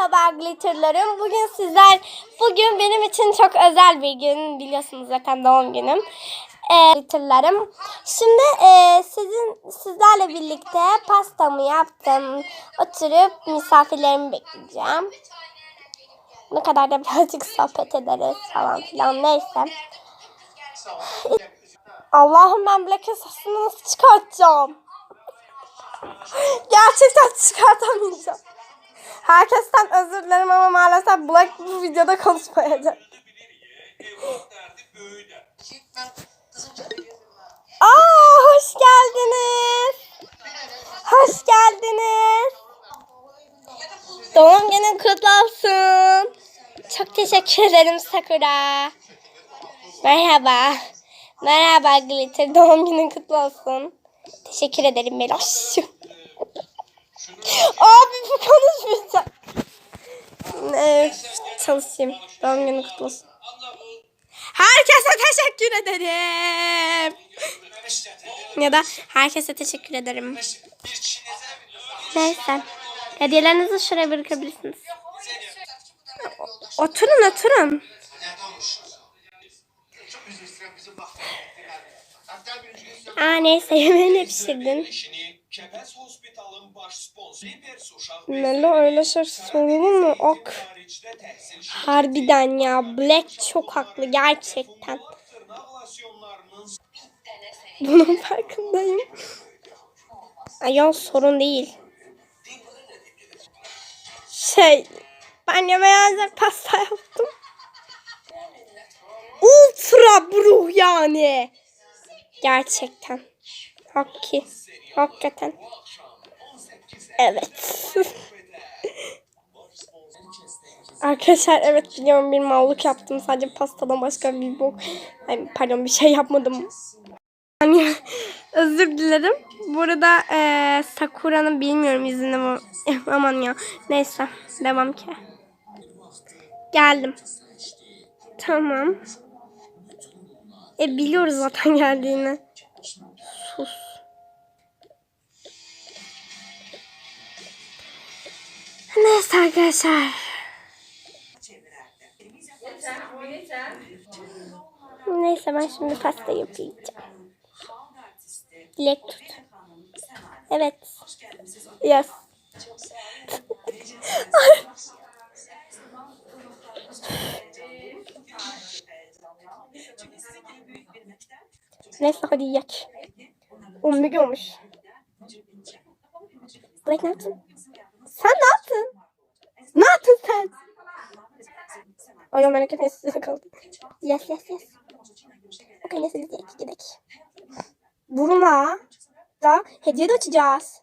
Merhaba glitterlarım. Bugün sizler, bugün benim için çok özel bir gün. Biliyorsunuz zaten doğum günüm. Ee, glitterlarım. Şimdi e, sizin sizlerle birlikte pastamı yaptım. Oturup misafirlerimi bekleyeceğim. Ne kadar da birazcık sohbet ederiz falan filan neyse. Allah'ım ben Black sosunu nasıl çıkartacağım? Gerçekten çıkartamayacağım. Herkesten özür dilerim ama maalesef Black bu videoda konuşmayacak. Aa hoş geldiniz. Hoş geldiniz. Doğum günün kutlu olsun. Çok teşekkür ederim Sakura. Merhaba. Merhaba Glitter. Doğum günün kutlu olsun. Teşekkür ederim Meloş. Abi konuşmayacak. Evet, çalışayım. Doğum günün kutlu olsun. Herkese teşekkür ederim. Ya da herkese teşekkür ederim. Neyse. Hediyelerinizi şuraya bırakabilirsiniz. Oturun oturun. Aa neyse yemeğini pişirdin. Kepez Hospital'ın baş sponsoru Pers uşaq Melo öyle şey sorulur mu? Ok. Harbiden ya. Black çok haklı gerçekten. Bunun farkındayım. Ay o sorun değil. Şey, ben yemeğe ancak pasta yaptım. Ultra bruh yani. Gerçekten. Hakki. Hakikaten. Evet. Arkadaşlar evet biliyorum bir mallık yaptım. Sadece pastadan başka bir bok. Ay, pardon bir şey yapmadım. Yani özür dilerim. Burada eee Sakura'nın bilmiyorum izni var. Aman ya. Neyse devam ki. Geldim. Tamam. E biliyoruz zaten geldiğini. Neyse arkadaşlar. Neyse ben şimdi pasta yapacağım. Dilek tut. Evet. Yes. Neyse hadi yak. Ummi olmuş. Black ne yaptın? Sen ne yaptın? Yaptın sen? Ay merak etmeyin size kaldı. Yes yes yes. Neyse biz gidelim. gidelim. Vurma. Da hediye de açacağız.